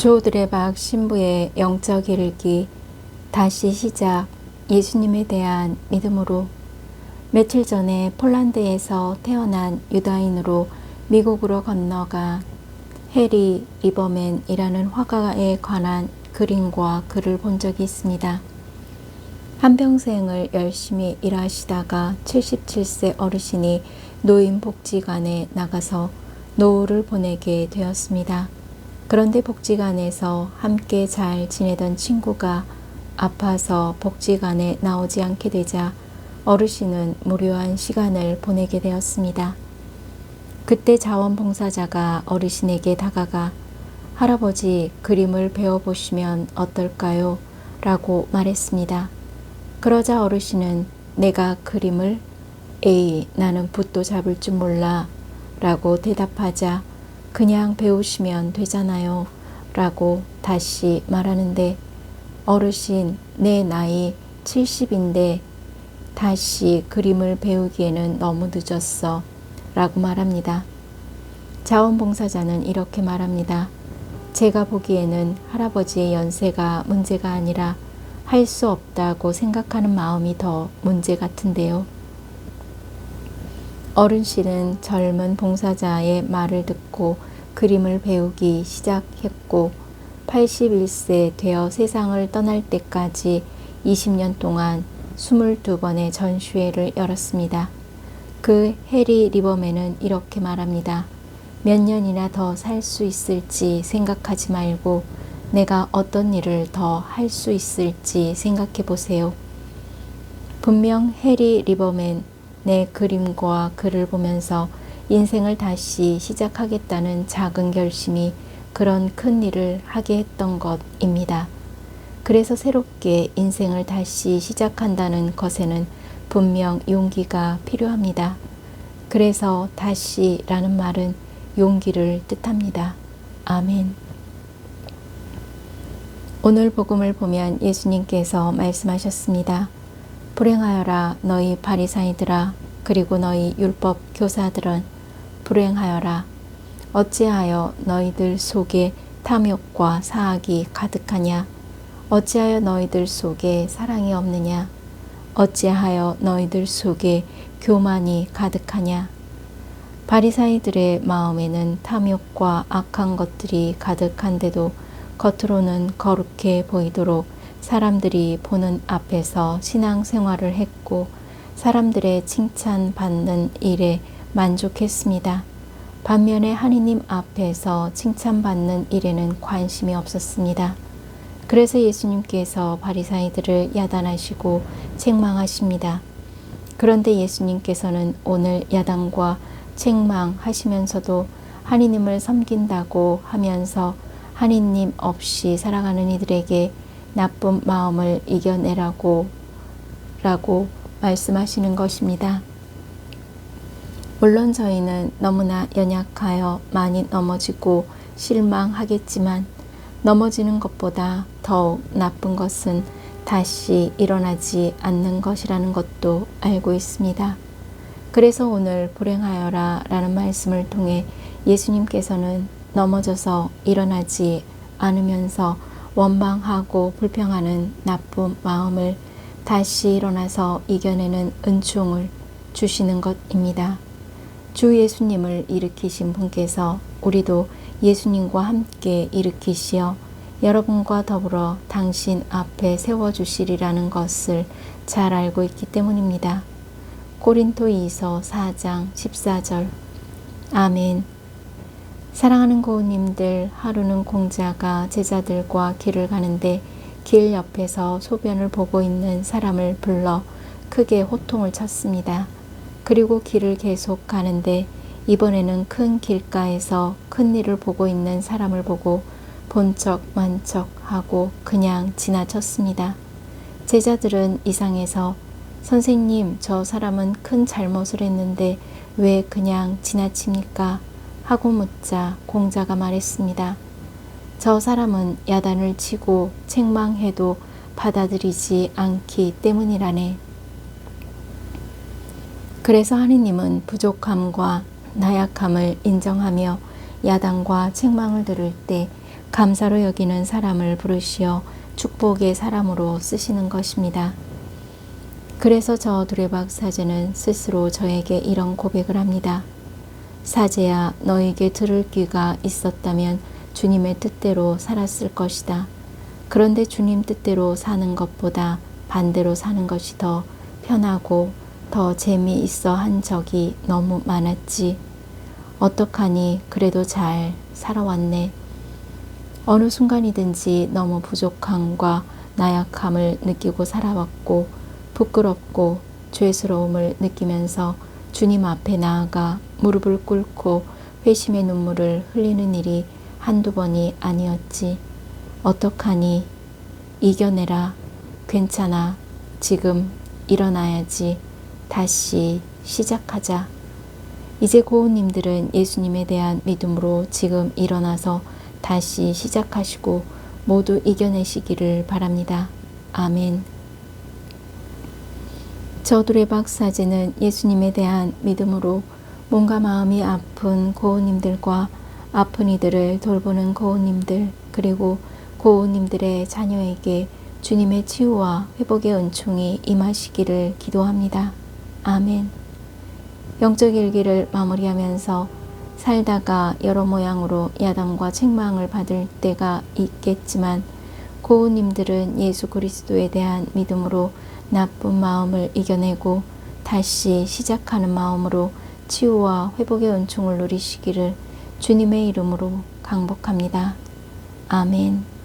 조드레박 신부의 영적 일기 다시 시작 예수님에 대한 믿음으로 며칠 전에 폴란드에서 태어난 유다인으로 미국으로 건너가 해리 리버맨이라는 화가에 관한 그림과 글을 본 적이 있습니다. 한평생을 열심히 일하시다가 77세 어르신이 노인복지관에 나가서 노후를 보내게 되었습니다. 그런데 복지관에서 함께 잘 지내던 친구가 아파서 복지관에 나오지 않게 되자 어르신은 무료한 시간을 보내게 되었습니다. 그때 자원봉사자가 어르신에게 다가가 할아버지 그림을 배워보시면 어떨까요? 라고 말했습니다. 그러자 어르신은 내가 그림을 에이 나는 붓도 잡을 줄 몰라 라고 대답하자 그냥 배우시면 되잖아요. 라고 다시 말하는데 어르신 내 나이 70인데 다시 그림을 배우기에는 너무 늦었어. 라고 말합니다. 자원봉사자는 이렇게 말합니다. 제가 보기에는 할아버지의 연세가 문제가 아니라 할 수 없다고 생각하는 마음이 더 문제 같은데요. 어른씨는 젊은 봉사자의 말을 듣고 그림을 배우기 시작했고 81세 되어 세상을 떠날 때까지 20년 동안 22번의 전시회를 열었습니다. 그 해리 리버맨은 이렇게 말합니다. 몇 년이나 더 살 수 있을지 생각하지 말고 내가 어떤 일을 더 할 수 있을지 생각해 보세요. 분명 해리 리버맨 내 그림과 글을 보면서 인생을 다시 시작하겠다는 작은 결심이 그런 큰 일을 하게 했던 것입니다. 그래서 새롭게 인생을 다시 시작한다는 것에는 분명 용기가 필요합니다. 그래서 다시라는 말은 용기를 뜻합니다. 아멘. 오늘 복음을 보면 예수님께서 말씀하셨습니다. 불행하여라 너희 바리사이들아. 그리고 너희 율법 교사들은 불행하여라. 어찌하여 너희들 속에 탐욕과 사악이 가득하냐? 어찌하여 너희들 속에 사랑이 없느냐? 어찌하여 너희들 속에 교만이 가득하냐? 바리사이들의 마음에는 탐욕과 악한 것들이 가득한데도 겉으로는 거룩해 보이도록 사람들이 보는 앞에서 신앙생활을 했고 사람들의 칭찬받는 일에 만족했습니다. 반면에 하느님 앞에서 칭찬받는 일에는 관심이 없었습니다. 그래서 예수님께서 바리사이들을 야단하시고 책망하십니다. 그런데 예수님께서는 오늘 야단과 책망하시면서도 하느님을 섬긴다고 하면서 하느님 없이 살아가는 이들에게 나쁜 마음을 이겨내라고 라고 말씀하시는 것입니다. 물론 저희는 너무나 연약하여 많이 넘어지고 실망하겠지만 넘어지는 것보다 더욱 나쁜 것은 다시 일어나지 않는 것이라는 것도 알고 있습니다. 그래서 오늘 불행하여라 라는 말씀을 통해 예수님께서는 넘어져서 일어나지 않으면서 원망하고 불평하는 나쁜 마음을 다시 일어나서 이겨내는 은총을 주시는 것입니다. 주 예수님을 일으키신 분께서 우리도 예수님과 함께 일으키시어 여러분과 더불어 당신 앞에 세워주시리라는 것을 잘 알고 있기 때문입니다. 고린토 2서 4장 14절 아멘 사랑하는 고우님들 하루는 공자가 제자들과 길을 가는데 길 옆에서 소변을 보고 있는 사람을 불러 크게 호통을 쳤습니다. 그리고 길을 계속 가는데 이번에는 큰 길가에서 큰 일을 보고 있는 사람을 보고 본척 만척 하고 그냥 지나쳤습니다. 제자들은 이상해서 선생님 저 사람은 큰 잘못을 했는데 왜 그냥 지나칩니까? 하고 묻자 공자가 말했습니다. 저 사람은 야단을 치고 책망해도 받아들이지 않기 때문이라네. 그래서 하느님은 부족함과 나약함을 인정하며 야단과 책망을 들을 때 감사로 여기는 사람을 부르시어 축복의 사람으로 쓰시는 것입니다. 그래서 저 두레박 사제는 스스로 저에게 이런 고백을 합니다. 사제야, 너에게 들을 귀가 있었다면 주님의 뜻대로 살았을 것이다. 그런데 주님 뜻대로 사는 것보다 반대로 사는 것이 더 편하고 더 재미있어 한 적이 너무 많았지. 어떡하니 그래도 잘 살아왔네. 어느 순간이든지 너무 부족함과 나약함을 느끼고 살아왔고 부끄럽고 죄스러움을 느끼면서 주님 앞에 나아가 무릎을 꿇고 회심의 눈물을 흘리는 일이 한두 번이 아니었지. 어떡하니 이겨내라. 괜찮아. 지금 일어나야지. 다시 시작하자. 이제 고우님들은 예수님에 대한 믿음으로 지금 일어나서 다시 시작하시고 모두 이겨내시기를 바랍니다. 아멘. 저들의 박사제는 예수님에 대한 믿음으로 몸과 마음이 아픈 고우님들과 아픈 이들을 돌보는 고우님들 그리고 고우님들의 자녀에게 주님의 치유와 회복의 은총이 임하시기를 기도합니다. 아멘. 영적 일기를 마무리하면서 살다가 여러 모양으로 야단과 책망을 받을 때가 있겠지만 고우님들은 예수 그리스도에 대한 믿음으로 나쁜 마음을 이겨내고 다시 시작하는 마음으로 치유와 회복의 은총을 누리시기를 주님의 이름으로 강복합니다. 아멘.